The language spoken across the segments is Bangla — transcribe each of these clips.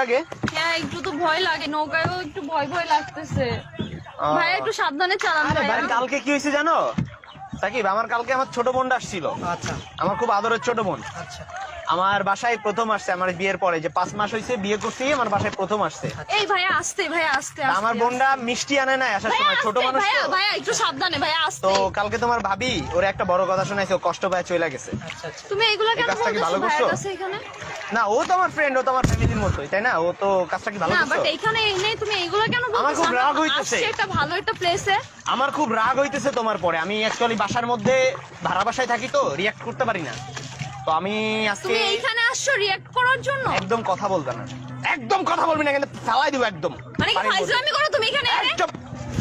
লাগে? হ্যাঁ একটু তো ভয় লাগে নৌকায়ও একটু ভয় ভয় লাগতেছে। ভাই ভাইয়া একটু সাবধানে চালান আরে ভাই, কালকে কি হয়েছে জানো? সাকিব আমার কালকে আমার ছোট বোনটা আসছিল। আচ্ছা। আমার খুব আদরের ছোট বোন। আচ্ছা। আমার বাসায় প্রথম আসছে আমার বিয়ের পরে যে পাঁচ মাস হয়েছে বিয়ে করছি আমার বাসায় প্রথম আসছে। এই ভাইয়া আসতে ভাইয়া আসতে আমার বোনটা মিষ্টি আনে না আসার সময় ছোট মানুষ ভাইয়া ভাইয়া একটু সাবধানে ভাইয়া আসতে। তো কালকে তোমার ভাবি ওরে একটা বড় কথা শোনাইছে ও কষ্ট পায় চলে গেছে। আচ্ছা আচ্ছা। তুমি এগুলা কেন বলতেছো ভালো করছ? না ও তো আমার ফ্রেন্ড ও তো আমার ফ্যামিলির মতোই তাই না? ও তো কাজটা কি ভালো না বাট করছ এখানে এনে তুমি এগুলা কেন বলতেছো? আমার খুব রাগ হইতেছে। একটা ভালো একটা প্লেসে আমার খুব রাগ হইতেছে তোমার পরে আমি অ্যাকচুয়ালি বাসার মধ্যে ভাড়া বাসায় থাকি তো রিয়াক্ট করতে পারি না। তো আমি আজকে তুমি এইখানে আসছো রিয়াক্ট করার জন্য? একদম কথা বলবে না। একদম কথা বলবি না কিন্তু ফেলাই দিব একদম। মানে কি ফাইজলামি করো তুমি এখানে? একদম।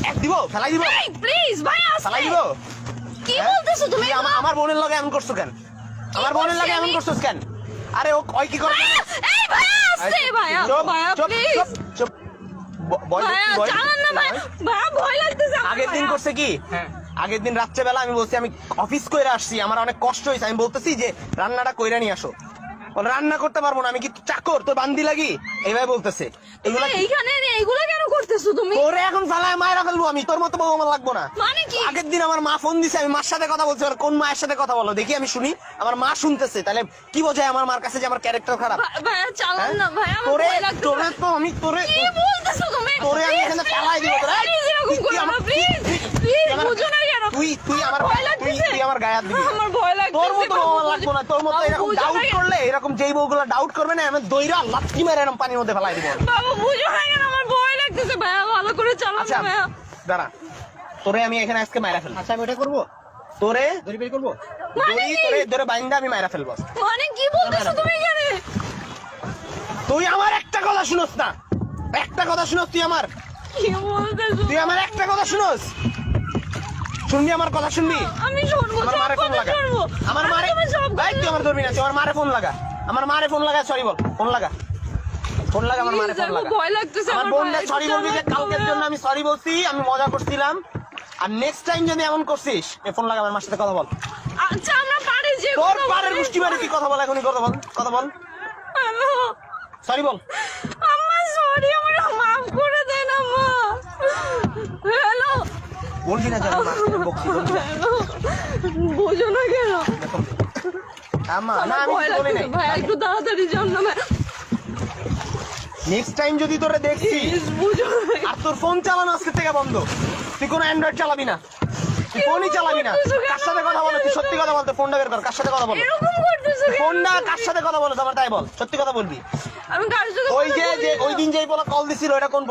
এক দিব ফেলাই দিব। এই প্লিজ ভাইয়া আসতে ফেলাই দিব। কি? বলতেছো তুমি আমার বোনের লগে এমন করছ কেন? আমার বোনের করছি লগে এমন আমি? করছোস কেন? আরে ও কয় কি করে? ভাইয়া, এই ভাইয়া আসতে ভাইয়া চুপ, চুপ, প্লিজ চুপ, চুপ। ব- বয় ভাইয়া দেখছি, বয় চালান না ভাইয়া ভাইয়া ভয় লাগতেছে আগের দিন করছে কি? হ্যাঁ। আগের দিন রাত্রেবেলা আমি বলছি আমি অফিস করে আসছি আমার অনেক কষ্ট হয়েছে আমি বলতেছি যে রান্নাটা কইরা নিয়ে আসো। রান্না করতে পারব না আমি কি চাকর? তোর বান্দি লাগি? এইভাবে বলতেছে। এইখানে কেন করতেছো তুমি? তোরে এখন ফালায় মায়েরা ফেলব আমি তোর মতো বউ আমার লাগবো না। মানে কি? আগের দিন আমার মা ফোন দিছে আমি মার সাথে কথা বলছি বলে, কোন মায়ের সাথে কথা বলো? দেখি আমি শুনি আমার মা শুনতেছে তাহলে কি বোঝায় আমার মার কাছে যে আমার ক্যারেক্টার খারাপ? চালান হ্যাঁ? না ভাইয়া তোরে তোরে তো আমি তোরে আমি এখানে ফেলাই দিব তোরে প্লিজ এরকম তুই করো না আমার- প্লিজ তুই- তুই প্লিজ আমার- বুঝো না কেন তুই আমার তুই তুই আমার গায়ে হাত দিবি। আমার ভয় লাগতেছে। তোর মতো আমার লাগবো না তোর মতো এরকম ডাউট করলে এরকম যেই বউগুলো ডাউট করবে না আমি দইরা লাত্তি মেরে এরকম পানির মধ্যে ফেলাই দিব। বাবু বুঝো না কেন? আমার ভয় লাগতেছে ভাইয়া ভালো করে চালান আচ্ছা না ভাইয়া। দাঁড়া। তোরে আমি এখানে আজকে মাইরা ফেলব। আচ্ছা আমি ওটা করব? তোরে দড়ি বের করব? মানে দড়ি তোরে ধরে বাইন্দা আমি মাইরা ফেলব। মানে কি বলতেছো তুমি এখানে? তুই আমার একটা কথা শুনস না। একটা কথা শুনস তুই আমার। কি তুই আমার একটা কথা শুনস। শুনবি আমার কথা শুনবি? আমি শুনব আমার মারে ফোন লাগা। আমার মারে ভাই তুই আমার ধরবি না তুই আমার মারে ফোন লাগা। আমার মারে ফোন লাগা সরি বল ফোন লাগা। ফোন লাগা আমার মারে ফোন লাগা। ভয় লাগতেছে আমার বোনটা ভাইয়ের সরি বলবি যে কালকের জন্য আমি সরি বলছি আমি মজা করছিলাম। আর নেক্সট টাইম যদি এমন করছিস এ ফোন লাগা আমার মার সাথে কথা বল। আচ্ছা আমরা পারি যে তোর বলি। গোষ্ঠী বাড়ি তুই কথা বল এখনই কথা বল কথা বল। সরি বল। আম্মা সরি আমার মাফ করে দেন আম্মা হ্যালো বলবি না জানি মার বকছি বলবি না। বোঝো না কেন? আমা না আমার আমি ভয় কিছু বলি লাগতেছে নাই। ভাই একটু তাড়াতাড়ি যান না ভাই। নেক্সট টাইম যদি তোরে দেখছি প্লিজ বুঝো না আর তোর ফোন চালানো আজকে থেকে বন্ধ। তুই কোনো অ্যান্ড্রয়েড চালাবি না। তুই ফোনই চালাবি না। কার সাথে কথা বলো? তুই সত্যি কথা বলতে ফোনটা বের কর কার সাথে কথা বলো? এরকম করতেছো কেন? ফোনটা কার সাথে কথা বলো? তোমার তাই বল সত্যি কথা বলবি। আমি কার সাথে ওই কথা যে যে না। ওই দিন যেই বলা কল দিছিল এটা কোন